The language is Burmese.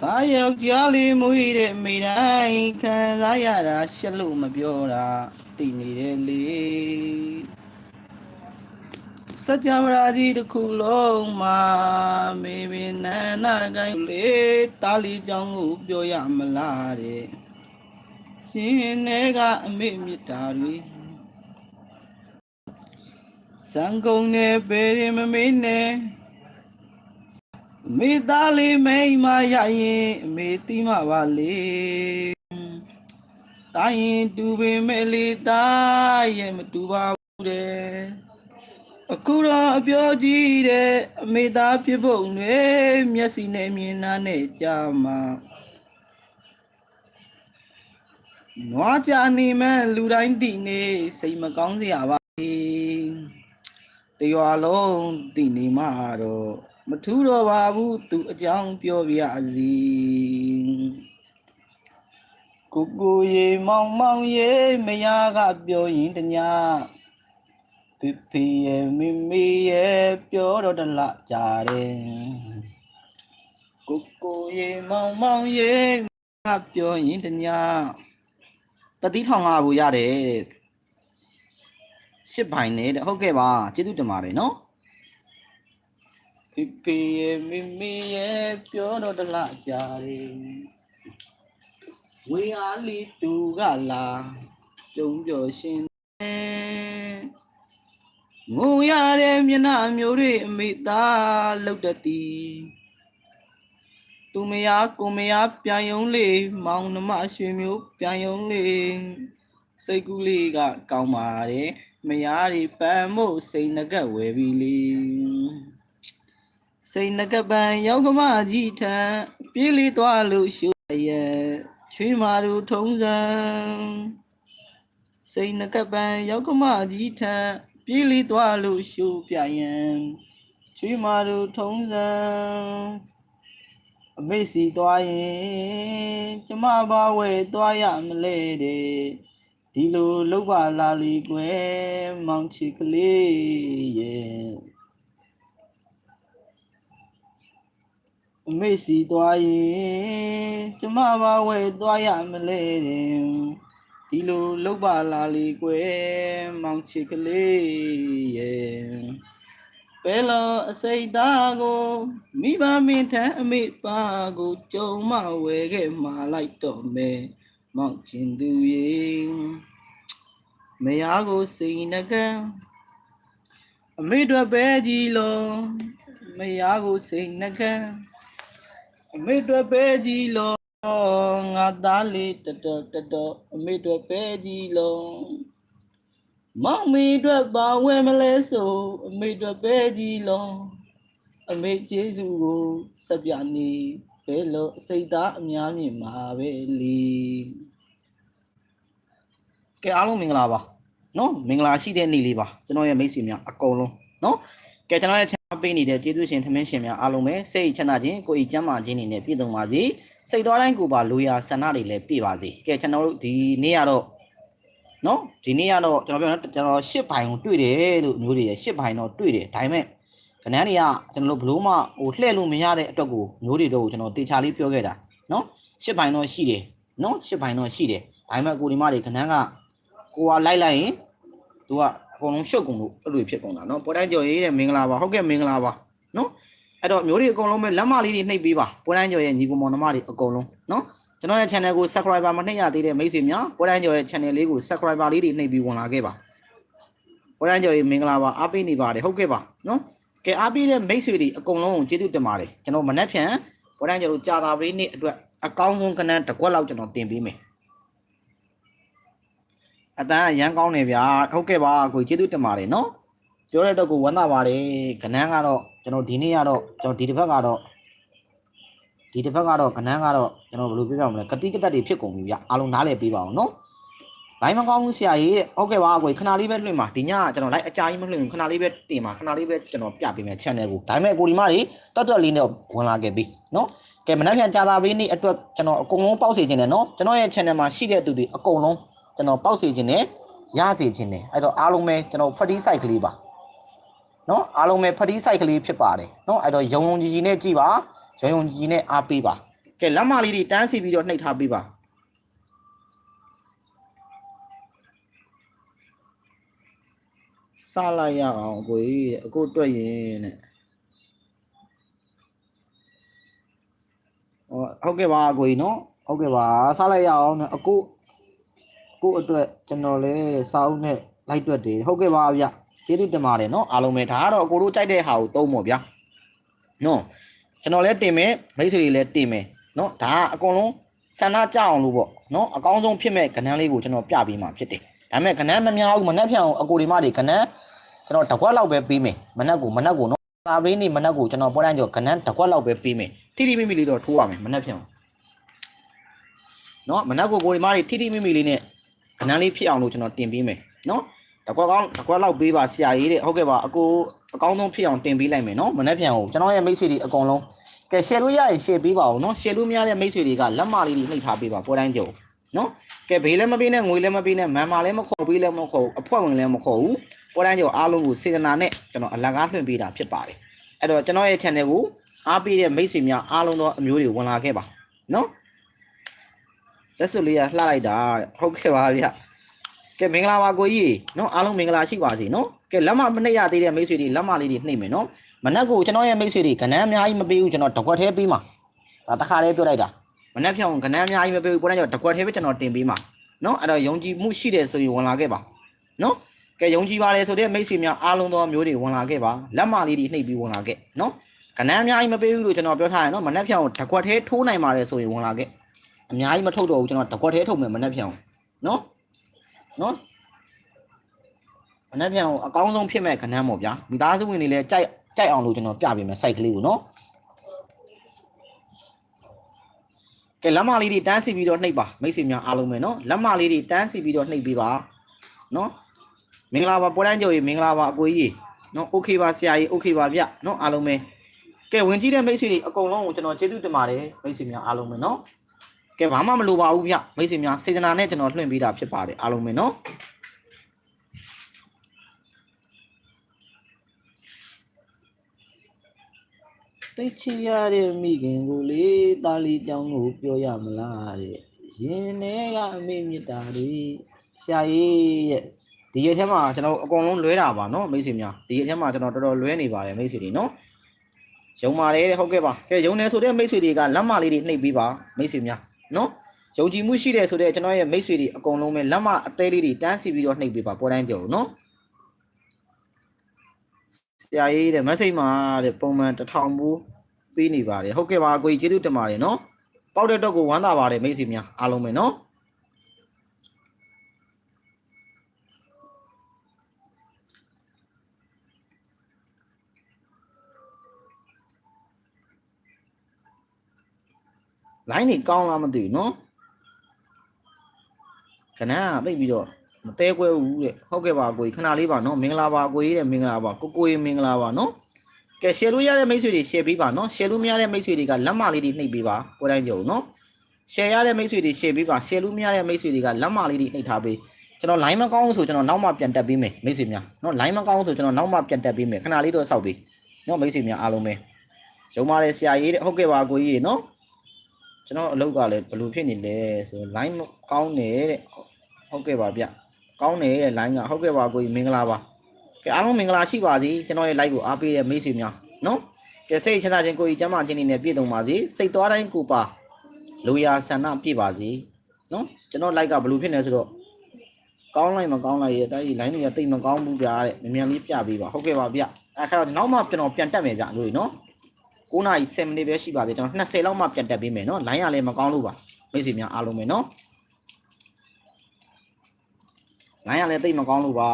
တာယောက်ျားလေးမွေးတဲ့မိတိုင်းခံစားရတာရှက်လို့မပြောတာသိနေတယ်လေစัจ java ရာကြီးတစ်ခုလုံးမှာမေမေနန္နာကိုင်းလေတာလီကြောင့်ကိုပြောရမလားတဲ့ရှင်နေကအမေမြတ်တာတွေ စံကုန်နဲ့ပေရင်မမေးနဲ့မေသားလေးမိန်မရရင်အမေတိမပါလေတာရင်တူပင်မဲ့လေးသားရဲ့မတူပါဘူးတဲ့အခုတော့အပြောကြီးတဲ့အမေသားဖြစ်ဖို့နဲ့မျက်စိနဲ့မြင်နာနဲ့ကြာမှာနွားကြနေမဲ့လူတိုင်းတည်နေစိတ်မကောင်းစရာပါ တရွာလုံးတည်နေမှာတော့မထူးတော့ပါဘူးသူအကြောင်းပြောပြရစီကိုကိုရေမောင်မောင်ရေမယားကပြောရင်တ냐ဖေဖေရဲ့မိမိရဲ့ပြောတော့တလားကြတယ်ကိုကိုရေမောင်မောင်ရေကပြောရင်တ냐ပတိထောင်ငါဘူးရတယ် ရှစ်ပိုင်းနေတဲ့ဟုတ်ကဲ့ပါကျေးဇူးတင်ပါတယ်နော်ဖေဖေရဲ့မိမိရဲ့ပြောတော့တလားကြတယ်ဝေအားလီသူကလာပြုံးပြောရှင်ငုံရတဲ့မျက်နှာမျိုးတွေအမိသားလောက်တတ်သည်သူမယားကိုမယားပြန်ယုံလေးမောင်နှမရွှေမျိုးပြန်ယုံလေး စိတ်ကူးလေးကကောင်းပါတယ်မယားတွေပန်းမို့စိတ်ငကက်ဝယ်ပြီလေစိတ်နှကပံရောက်ကမကြီးထံပြေးလီသွားလို့ရှုရဲ့ချွေးမာသူထုံးစံစိတ်နှကပံရောက်ကမကြီးထံပြေးလီသွားလို့ရှုပြရင်ချွေးမာသူထုံးစံအမေစီသွားရင်ကျမဘာဝဲသွားရမလဲတဲ့ ဒီလိုလောက်ပါလာလီကွယ်မောင်ချစ်ကလေးရဲ့အမေစီသွားရင်ကျမဘာဝဲသွားရမလဲတဲ့ဒီလိုလောက်ပါလာလေကွယ်မောင်ချစ်ကလေးရဲ့ပဲလောအစိတ်သားကိုမိဘမင်းထံအမေပါကိုကြုံမဝဲခဲ့မှာလိုက်တော့မယ် မောင်ချင်သူရဲ့မယားကိုစိန်နှကန်အမေတို့ပဲကြီးလုံးမယားကိုစိန်နှကန်အမေတို့ပဲကြီးလုံးငါသားလေးတတော်တတော်အမေတို့ပဲကြီးလုံးမောင်မေတို့ပါဝဲမလဲဆိုအမေတို့ပဲကြီးလုံးအမေကျေးဇူးကိုစပ်ပြနေ ဘဲလို့အစိတ်သားအများမြင်မှာပဲလေကဲအားလုံးမင်္ဂလာပါနော်မင်္ဂလာရှိတဲ့နေ့လေးပါကျွန်တော်ရဲ့မိတ်ဆွေများအကုန်လုံးနော်ကဲကျွန်တော်ရဲ့ channel ပေးနေတဲ့ကျေးဇူးရှင်သမင်းရှင်များအားလုံးပဲစိတ်ချမ်းသာခြင်းကိုယ်ဤကျမ်းမာခြင်းတွေနဲ့ပြည့်စုံပါစေစိတ်တော်တိုင်းကိုယ်ပါလိုရာဆန္ဒတွေလည်းပြည့်ပါစေကဲကျွန်တော်တို့ဒီနေ့ကတော့နော်ဒီနေ့ကတော့ကျွန်တော်ပြောနော်ကျွန်တော်ရှစ်ဘိုင်ကိုတွေ့တယ်လို့မျိုးတွေရရှစ်ဘိုင်တော့တွေ့တယ်ဒါပေမဲ့ ကနန်းတွေကကျွန်တော်တို့ဘလို့မှဟိုလှည့်လို့မရတဲ့အတွက်ကိုမျိုးတွေတော့ကျွန်တော်တေချာလေးပြောခဲ့တာနော်ရှစ်ပိုင်းတော့ရှိတယ်နော်ရှစ်ပိုင်းတော့ရှိတယ်ဒါပေမဲ့ကိုဒီမတွေကနန်းကကိုကလိုက်လိုက်ရင်သူကအကုန်လုံးရှုပ်ကုန်လို့အဲ့လိုဖြစ်ကုန်တာနော်ပေါ်တိုင်းကျော်ရေးတဲ့မင်္ဂလာပါဟုတ်ကဲ့မင်္ဂလာပါနော်အဲ့တော့မျိုးတွေအကုန်လုံးပဲလက်မလေးတွေနှိပ်ပေးပါပေါ်တိုင်းကျော်ရဲ့ညီကောင်မောင်နှမတွေအကုန်လုံးနော်ကျွန်တော်ရဲ့ channel ကို subscriber မနှိပ်ရသေးတဲ့မိတ်ဆွေများပေါ်တိုင်းကျော်ရဲ့ channel လေးကို subscriber လေးတွေနှိပ်ပြီးဝင်လာခဲ့ပါပေါ်တိုင်းကျော်ရေးမင်္ဂလာပါအားပေးနေပါတယ်ဟုတ်ကဲ့ပါနော် ကဲအားပေးတဲ့မိတ်ဆွေတွေအကုန်လုံးကိုကျေးဇူးတင်ပါတယ်ကျွန်တော်မနေ့ဖြန်ပွဲတိုင်းကျော်တို့ကြာတာပလေးနေ့အတွက်အကောင်းဆုံးကဏ္ဍတစ်ခွက်လောက်ကျွန်တော်တင်ပေးမယ်အတန်းအရန်ကောင်းနေဗျာဟုတ်ကဲ့ပါကိုကျေးဇူးတင်ပါတယ်နော်ပြောတဲ့တော့ကိုဝမ်းသာပါတယ်ခဏန်းကတော့ကျွန်တော်ဒီနေ့ကတော့ကျွန်တော်ဒီတစ်ဖက်ကတော့ဒီတစ်ဖက်ကတော့ခဏန်းကတော့ကျွန်တော်ဘယ်လိုပြောပြမလဲကတိကတက်တွေဖြစ်ကုန်ပြီဗျအားလုံးနားလည်ပေးပါအောင်နော် လိုင်းမကောင်းဘူးဆရာကြီးတဲ့ဟုတ်ကဲ့ပါကွယ်ခဏလေးပဲလွှင့်ပါဒီညကကျွန်တော်လိုက်အကြာကြီးမလွှင့်ဘူးခဏလေးပဲတင်ပါခဏလေးပဲကျွန်တော်ပြပေးမယ် channel ကိုဒါပေမဲ့ကိုဒီမတွေတတ်တွက်လေးနဲ့ဝင်လာခဲ့ပြီနော်ကဲမနက်ဖြန်ကြာသာပေးနေ့အတွက်ကျွန်တော်အကုန်လုံးပေါက်စေခြင်းနဲ့နော်ကျွန်တော်ရဲ့ channel မှာရှိတဲ့သူတွေအကုန်လုံးကျွန်တော်ပေါက်စေခြင်းနဲ့ရစေခြင်းနဲ့အဲ့တော့အားလုံးပဲကျွန်တော် free site ကလေးပါနော်အားလုံးပဲ free site ကလေးဖြစ်ပါတယ်နော်အဲ့တော့ယုံယုံကြည်ကြည်နဲ့ကြည်ပါယုံယုံကြည်ကြည်နဲ့အားပေးပါကဲလက်မလေးတွေတန်းစီပြီးတော့နှိပ်ထားပေးပါ စလိုက်ရအောင်အကိုကြီးတဲ့အကိုတွက်ရင်တဲ့ဟောဟုတ်ကဲ့ပါအကိုကြီးနော်ဟုတ်ကဲ့ပါစလိုက်ရအောင်နဲ့အကိုအကိုအတွက်ကျွန်တော်လည်းစာအုပ်နဲ့လိုက်တွက်တယ်ဟုတ်ကဲ့ပါဗျကျေးဇူးတင်ပါတယ်နော်အားလုံးပဲဒါကတော့အကိုတို့ကြိုက်တဲ့ဟာကိုသုံးဖို့ဗျာနော်ကျွန်တော်လည်းတင်မယ်မိတ်ဆွေတွေလည်းတင်မယ်နော်ဒါကအကုန်လုံးဆန္ဒကြအောင်လို့ပေါ့နော်အကောင်းဆုံးဖြစ်မဲ့ကဏ္ဍလေးကိုကျွန်တော်ပြပေးမှာဖြစ်တယ် ဒါပေမဲ့ကဏ္ဍမများဘူးမနှက်ဖြန်အောင်အကိုဒီမတွေကဏ္ဍကျွန်တော်တစ်ခွက်လောက်ပဲပေးမယ်မနှက်ကိုမနှက်ကိုနော်သာပေးနေမနှက်ကိုကျွန်တော်ပေါ်တိုင်းကျော်ကဏ္ဍတစ်ခွက်လောက်ပဲပေးမယ်တိတိမိမိလေးတော့ထိုးရမယ်မနှက်ဖြန်အောင်နော်မနှက်ကိုကိုဒီမတွေတိတိမိမိလေးနဲ့ကဏ္ဍလေးဖြစ်အောင်လို့ကျွန်တော်တင်ပေးမယ်နော်တကွက်ကောင်းတကွက်လောက်ပေးပါဆရာကြီးတဲ့ဟုတ်ကဲ့ပါအကိုအကောင်းဆုံးဖြစ်အောင်တင်ပေးလိုက်မယ်နော်မနှက်ဖြန်ကိုကျွန်တော်ရဲ့မိတ်ဆွေတွေအကုန်လုံးကဲ share လို့ရရင် share ပေးပါဦးနော် share လို့မရတဲ့မိတ်ဆွေတွေကလက်မလေးတွေနှိပ်ထားပေးပါပေါ်တိုင်းကျော် နော်ကဲဘေးလည်းမပေးနဲ့ငွေလည်းမပေးနဲ့မန်မာလည်းမခေါ်ပေးလည်းမခေါ်ဘူးအဖွဲ့ဝင်လည်းမခေါ်ဘူးပေါ်တိုင်းကျော်အားလုံးကိုစေတနာနဲ့ကျွန်တော်အလကားလွှင့်ပေးတာဖြစ်ပါတယ်အဲ့တော့ကျွန်တော်ရဲ့ channel ကိုအားပေးတဲ့မိတ်ဆွေများအားလုံးသောအမျိုးတွေဝင်လာခဲ့ပါနော်လက်စွပ်လေးကလှလိုက်တာတဲ့ဟုတ်ကဲ့ပါဗျကဲမင်္ဂလာပါကိုကြီးနော်အားလုံးမင်္ဂလာရှိပါစေနော်ကဲလက်မမနှိပ်ရသေးတဲ့မိတ်ဆွေတွေလက်မလေးတွေနှိပ်မယ်နော်မနက်ကိုကျွန်တော်ရဲ့မိတ်ဆွေတွေကဏ္ဍအများကြီးမပေးဘူးကျွန်တော်တကွက်သေးပေးမှာဒါတစ်ခါလေးပြောလိုက်တာ မနက်ဖြောင်းကဏ္ဍအများကြီးမပေးဘူးပေါ်တိုင်းကျတော့တကွက်သေးပဲကျွန်တော်တင်ပေးမှာနော်အဲ့တော့ယုံကြည်မှုရှိတယ်ဆိုရင်ဝင်လာခဲ့ပါနော်ကဲယုံကြည်ပါတယ်ဆိုတဲ့မိတ်ဆွေများအားလုံးသောမျိုးတွေဝင်လာခဲ့ပါလက်မလေးတွေနှိပ်ပြီးဝင်လာခဲ့နော်ကဏ္ဍအများကြီးမပေးဘူးလို့ကျွန်တော်ပြောထားရနော်မနက်ဖြောင်းတကွက်သေးထိုးနိုင်ပါတယ်ဆိုရင်ဝင်လာခဲ့အများကြီးမထုတ်တော့ဘူးကျွန်တော်တကွက်သေးထုတ်မယ်မနက်ဖြောင်းနော်နော်မနက်ဖြန်အကောင်းဆုံးဖြစ်မဲ့ခဏန်းပေါ့ဗျာမိသားစုဝင်တွေလည်းကြိုက်ကြိုက်အောင်လို့ကျွန်တော်ပြပေးမယ် site ကလေးကိုနော် ကဲလက်မလေးတွေတန်းစီပြီးတော့နှိပ်ပါမိတ်ဆွေများအားလုံးပဲနော်လက်မလေးတွေတန်းစီပြီးတော့နှိပ်ပေးပါနော်မင်္ဂလာပါပေါ်တန်းကျော်ကြီးမင်္ဂလာပါအကိုကြီးနော် okay ပါဆရာကြီး okay ပါဗျနော်အားလုံးပဲကဲဝင်ကြည့်တဲ့မိတ်ဆွေတွေအကုန်လုံးကိုကျွန်တော်ကျေးဇူးတင်ပါတယ်မိတ်ဆွေများအားလုံးပဲနော်ကဲဘာမှမလိုပါဘူးဗျမိတ်ဆွေများစေတနာနဲ့ကျွန်တော်လွှင့်ပေးတာဖြစ်ပါတယ်အားလုံးပဲနော် သိချင်ရတဲ့မိခင်ကိုလေသားလေးကြောင်းကိုပြောရမလားတဲ့ရင်ထဲကအမိမြတ်တာတွေရှာရေးရဲ့ဒီရက်ထဲမှာကျွန်တော်အကုန်လုံးလွဲတာပါနော်မိတ်ဆွေများဒီရက်ထဲမှာကျွန်တော်တော်တော်လွဲနေပါတယ်မိတ်ဆွေတွေနော်ယုံပါတယ်တဲ့ဟုတ်ကဲ့ပါကဲယုံနေဆိုတဲ့မိတ်ဆွေတွေကလက်မလေးတွေနှိပ်ပြီးပါမိတ်ဆွေများနော်ယုံကြည်မှုရှိတယ်ဆိုတဲ့ကျွန်တော်ရဲ့မိတ်ဆွေတွေအကုန်လုံးပဲလက်မအသေးလေးတွေတန်းစီပြီးတော့နှိပ်ပေးပါပေါ်တိုင်းကြုံနော် ဆရာကြီးတဲ့ message မှာတဲ့ပုံမှန်တစ်ထောင်ဘူးပေးနေပါတယ်ဟုတ်ကဲ့ပါကိုကြီးကျေးဇူးတင်ပါတယ်နော်ပေါက်တဲ့တော့ကိုဝမ်းသာပါတယ်မိတ်ဆွေများအားလုံးပဲနော်လိုင်းနေကောင်းလားမသိဘူးနော်ခဏကသိပ်ပြီးတော့ မတဲကွဲဘူးတဲ့ဟုတ်ကဲ့ပါကိုကြီးခဏလေးပါနော်မင်္ဂလာပါကိုကြီးတဲ့မင်္ဂလာပါကိုကိုကြီးမင်္ဂလာပါနော်ကဲ share လို့ရတဲ့မိတ်ဆွေတွေ share ပေးပါနော် share လို့မရတဲ့မိတ်ဆွေတွေကလက်မလေးတွေနှိပ်ပေးပါပေါ်တိုင်းကြုံနော် share ရတဲ့မိတ်ဆွေတွေ share ပေးပါ share လို့မရတဲ့မိတ်ဆွေတွေကလက်မလေးတွေနှိပ်ထားပေးကျွန်တော် line မကောင်းဘူးဆိုကျွန်တော်နောက်မှပြန်တက်ပေးမယ်မိတ်ဆွေများနော် line မကောင်းဘူးဆိုကျွန်တော်နောက်မှပြန်တက်ပေးမယ်ခဏလေးတော့စောက်ပေးနော်မိတ်ဆွေများအားလုံးပဲရုံပါလေဆရာကြီးတဲ့ဟုတ်ကဲ့ပါကိုကြီးရေနော်ကျွန်တော်အလုပ်ကလည်းဘယ်လိုဖြစ်နေလဲဆို line မကောင်းနေတဲ့ဟုတ်ကဲ့ပါဗျ ကောင်းတယ်တဲ့ line ကဟုတ်ကဲ့ပါကိုကြီးမင်္ဂလာပါကဲအားလုံးမင်္ဂလာရှိပါစေကျွန်တော်ရဲ့ like ကိုအားပေးတဲ့မိတ်ဆွေများနော်ကဲစိတ်ချမ်းသာခြင်းကိုကြီးကျမ်းမာခြင်းတွေနဲ့ပြည့်စုံပါစေစိတ်သွားတိုင်းကိုပါလူရာဆန္ဒပြည့်ပါစေနော်ကျွန်တော် like ကဘယ်လိုဖြစ်နေဆိုတော့ကောင်းလိုက်မကောင်းလိုက်ရဲ့တိုင်း line တွေကတိတ်မကောင်းဘူးဗျာတဲ့မြန်မြန်လေးပြပေးပါဟုတ်ကဲ့ပါဗျအဲ့ခါတော့နောက်မှကျွန်တော်ပြန်တက်မယ်ဗျလို့နော်9နာရီ7မိနစ်ပဲရှိပါသေးကျွန်တော်20လောက်မှပြန်တက်ပေးမယ်နော် line ကလည်းမကောင်းလို့ပါမိတ်ဆွေများအားလုံးပဲနော် လိုင်းရလည်းတိတ်မကောင်းလို့ပါ